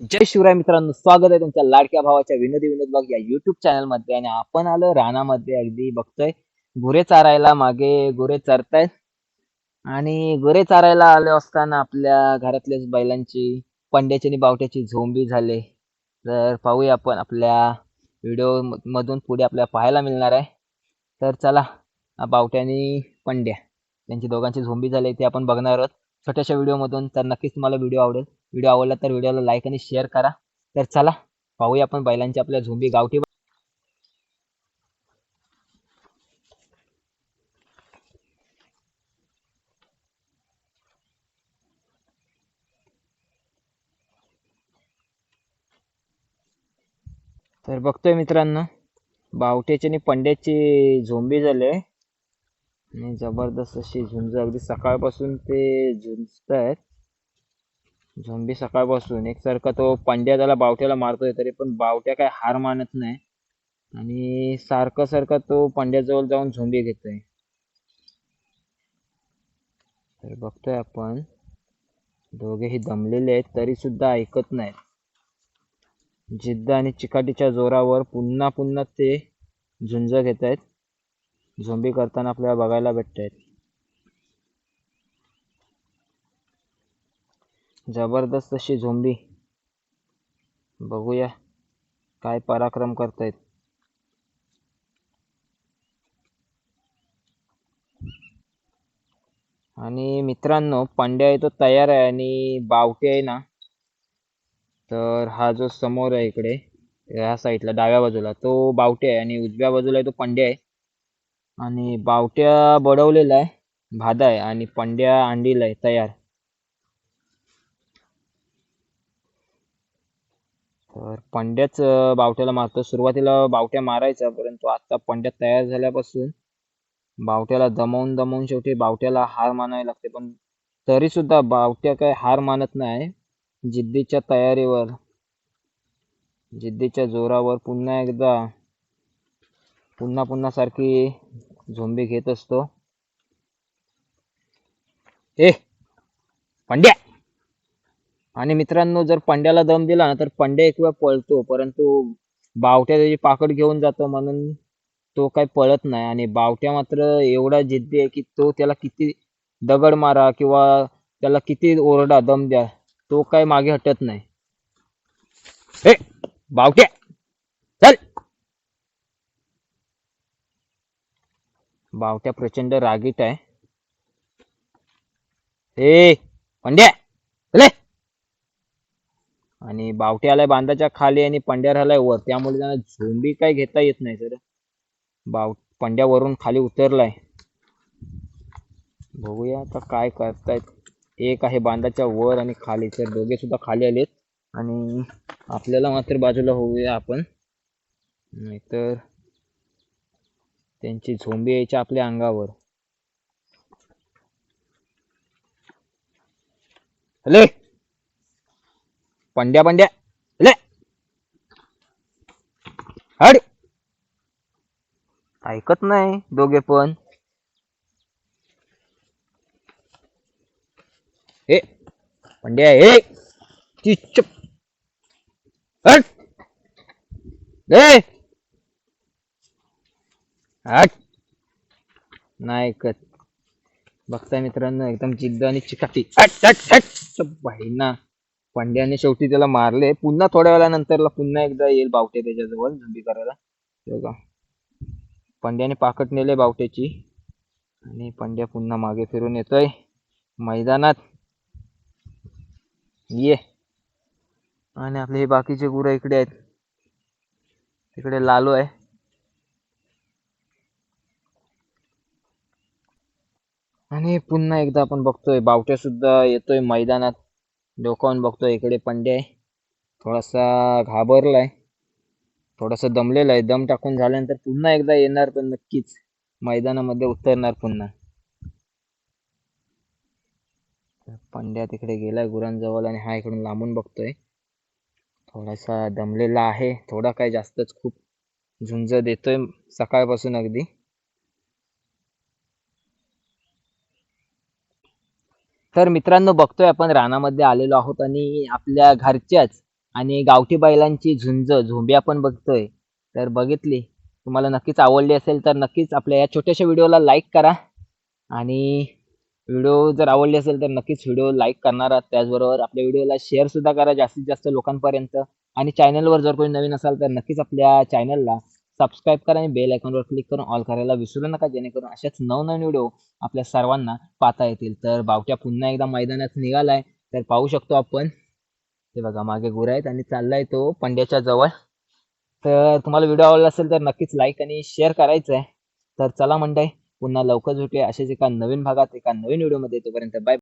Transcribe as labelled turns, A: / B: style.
A: जय शिवराय मित्रांनो स्वागत आहे तुमच्या लाडक्या भावाच्या विनोदी विनोद ब्लॉग या युट्यूब चॅनलमध्ये आणि आपण आलो रानामध्ये अगदी बघतोय. गुरे चारायला मागे गुरे चरतायत. आणि गुरे चारायला आले असताना आपल्या घरातल्याच बैलांची पंड्याची आणि बावट्याची झोंबी झाले. तर पाहूया आपण आपल्या व्हिडिओ मधून पुढे आपल्याला पाहायला मिळणार आहे. तर चला बावट्यानी बावट्या आणि पंड्या त्यांची दोघांची झोंबी झाली ते आपण बघणार आहोत. छोट्याशा व्हिडिओमधून तर नक्कीच तुम्हाला व्हिडिओ आवडेल. व्हिडिओ आवडला तर व्हिडिओला लाईक आणि शेअर करा. तर चला पाहूया आपण बैलांची आपल्या झोंबी गावठी तर बघतोय मित्रांनो बावट्याची आणि पंड्याची झोंबी झाले. आणि जबरदस्त अशी झुंज. अगदी सकाळपासून ते झुंजत आहेत झोंबी सकाळपासून. एकसारखा तो पंड्या त्याला बावट्याला मारतोय तरी पण बावट्या काय हार मानत नाही. आणि सारखं सारखं तो पंड्याजवळ जाऊन झोंबी घेतोय. तर बघतोय आपण. दोघेही दमलेले आहेत तरी सुद्धा ऐकत नाहीत. जिद्द आणि चिकाटीच्या जोरावर पुन्हा पुन्हा ते झुंज घेत आहेत झोंबी करताना आपल्याला बघायला भेटत आहेत जबरदस्त अशी झोंबी. बघूया काय पराक्रम करतायत. आणि मित्रांनो पंड्या आहे तो तयार आहे आणि बावटे आहे ना तर हा जो समोर आहे इकडे ह्या साईडला डाव्या बाजूला तो बावटे आहे आणि उजव्या बाजूला आहे तो पंड्या आहे. आणि बावट्या बडवलेला आहे भादा आहे आणि पंड्या अंडीला आहे तयार. तर पंड्याच बावट्याला मारतो सुरुवातीला बावट्या मारायचा परंतु आता पंड्या तयार झाल्यापासून बावट्याला दमवून दमवून शेवटी बावट्याला हार मानावी लागते. पण तरी सुद्धा बावट्या काय हार मानत नाही. जिद्दीच्या तयारीवर जिद्दीच्या जोरावर पुन्हा एकदा पुन्हा पुन्हा सारखी झोंबी घेत असतो. ए पंड्या! आणि मित्रांनो जर पंड्याला दम दिला ना तर पंड्या एक वेळा पळतो. परंतु बावट्या त्याची पाकड घेऊन जातो म्हणून तो काही पळत नाही. आणि बावट्या मात्र एवढा जिद्दी आहे की तो त्याला किती दगड मारा किंवा त्याला किती ओरडा दम द्या तो काय मागे हटत नाही. हे बावट्या! चल! बावट्या प्रचंड रागीट आहे. हे पंड्या! चले! आणि बावटे आलाय बांधाच्या खाली आणि पंड्या राहिलाय वर. त्यामुळे त्यांना झोंबी काय घेता येत नाही सर. बाव पंड्या वरून खाली उतरलाय. बघूया आता काय करतायत. एक आहे बांधाच्या वर आणि खाली. तर दोघे सुद्धा खाली आलेत. आणि आपल्याला मात्र बाजूला होऊया आपण. नाहीतर त्यांची झोंबी यायच्या आपल्या अंगावर. हॅलो! पंड्या पंड्या. ले. हड. ऐकत नाही दोघे पण. हे पंड्या हे हट ए हट नाही ऐकत. बघताय मित्रांनो एकदम जिद्द आणि चिकाटी. हट हट हट. पंड्याने शेवटी त्याला मारले. पुन्हा थोड्या वेळानंतरला पुन्हा एकदा येईल बावटे त्याच्याजवळ झुंबी करायला. बघा. पंड्याने पाकट नेले बावट्याची आणि पंड्या पुन्हा मागे फिरून येतोय. मैदानात. ये. आणि आपले हे बाकीचे गुरं इकडे आहेत. तिकडे लालू आहे. आणि पुन्हा एकदा आपण बघतोय बावट्या सुद्धा येतोय मैदानात. डोकावून बघतो इकडे पंड्या आहे. थोडासा आहे थोडासा दमलेला आहे. दम टाकून झाल्यानंतर पुन्हा एकदा येणार पण नक्कीच. मैदानामध्ये उतरणार पुन्हा. पंड्या तिकडे गेलाय गुरांजवळ आणि हा इकडून लांबून बघतोय. थोडासा दमलेला आहे. थोडा काय जास्तच खूप झुंज देतोय सकाळपासून अगदी. तर मित्रांनो बघतोय आपण रानामध्ये आलेलो आहोत आणि आपल्या घरच्याच आणि गावठी बैलांची झुंज झोंबी आपण बघतोय. तर बघितली तुम्हाला नक्कीच आवडली असेल तर नक्कीच आपल्या या छोट्याशा व्हिडिओला लाईक करा. आणि व्हिडिओ जर आवडली असेल तर नक्कीच व्हिडिओ लाईक करणार आहात. त्याचबरोबर आपल्या व्हिडिओला शेअरसुद्धा करा जास्तीत जास्त लोकांपर्यंत. आणि चॅनलवर जर कोणी नवीन असाल तर नक्कीच आपल्या चॅनलला सबस्क्राईब करा आणि बेल आयकॉनवर क्लिक करून ऑल करायला विसरू नका जेणेकरून अशाच नवनवीन व्हिडिओ आपल्या सर्वांना पाहता येतील. तर बावट्या पुन्हा एकदा मैदानात निघालाय. तर पाहू शकतो आपण. ते बघा मागे गुर आहेत आणि चाललाय तो पंड्याच्या जवळ. तर तुम्हाला व्हिडिओ आवडला असेल तर नक्कीच लाईक आणि शेअर करायचं आहे तर चला म्हणताय पुन्हा लवकर भेटूया असेच एका नवीन भागात एका नवीन व्हिडिओमध्ये तोपर्यंत बाय